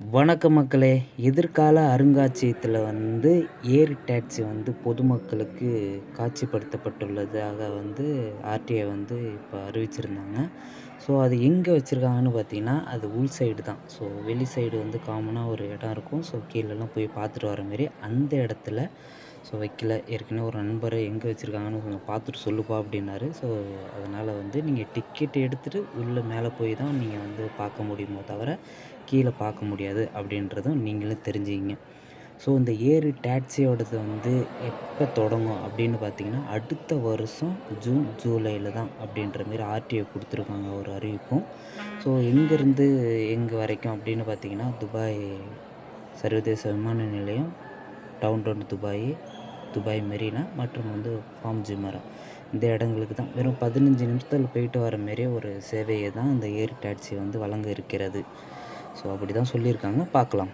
வணக்க மக்களே எதிர்கால அருங்காட்சியகத்தில் வந்து ஏர் டாக்ஸி வந்து பொதுமக்களுக்கு காட்சிப்படுத்தப்பட்டுள்ளதாக வந்து ஆர்டிஐ வந்து இப்போ அறிவிச்சிருந்தாங்க. ஸோ அது எங்கே வச்சுருக்காங்கன்னு பார்த்தீங்கன்னா அது உள் சைடு தான். ஸோ வெளி சைடு வந்து காமனாக ஒரு இடம் இருக்கும். ஸோ கீழெல்லாம் போய் பார்த்துட்டு வர மாரி அந்த இடத்துல ஸோ வைக்கல. ஏற்கனவே ஒரு நண்பர் எங்கே வச்சுருக்காங்கன்னு கொஞ்சம் பார்த்துட்டு சொல்லுப்பா அப்படின்னாரு. ஸோ அதனால் வந்து நீங்கள் டிக்கெட் எடுத்துகிட்டு உள்ளே மேலே போய் தான் நீங்கள் வந்து பார்க்க முடியுமோ தவிர கீழே பார்க்க முடியாது அப்படின்றதும் நீங்களும் தெரிஞ்சுக்கிங்க. ஸோ இந்த ஏறு டாக்ஸியோடது வந்து எப்போ தொடங்கும் அப்படின்னு பார்த்தீங்கன்னா அடுத்த வருஷம் ஜூன் ஜூலையில் தான் அப்படின்ற மாரி ஆர்டிஓ கொடுத்துருக்காங்க ஒரு அறிவிப்பும். ஸோ எங்கேருந்து எங்கே வரைக்கும் அப்படின்னு பார்த்தீங்கன்னா துபாய் சர்வதேச விமான நிலையம் downtown Dubai Dubai Marina மற்றும் வந்து ஃபார்ம் ஜிமரா இந்த இடங்களுக்கு தான். வெறும் பதினஞ்சு நிமிஷத்தில் போயிட்டு வர மாரி ஒரு சேவையை தான் இந்த ஏர் டாக்ஸி வந்து வழங்க இருக்கிறது. ஸோ அப்படி தான் சொல்லியிருக்காங்க. பார்க்கலாம்.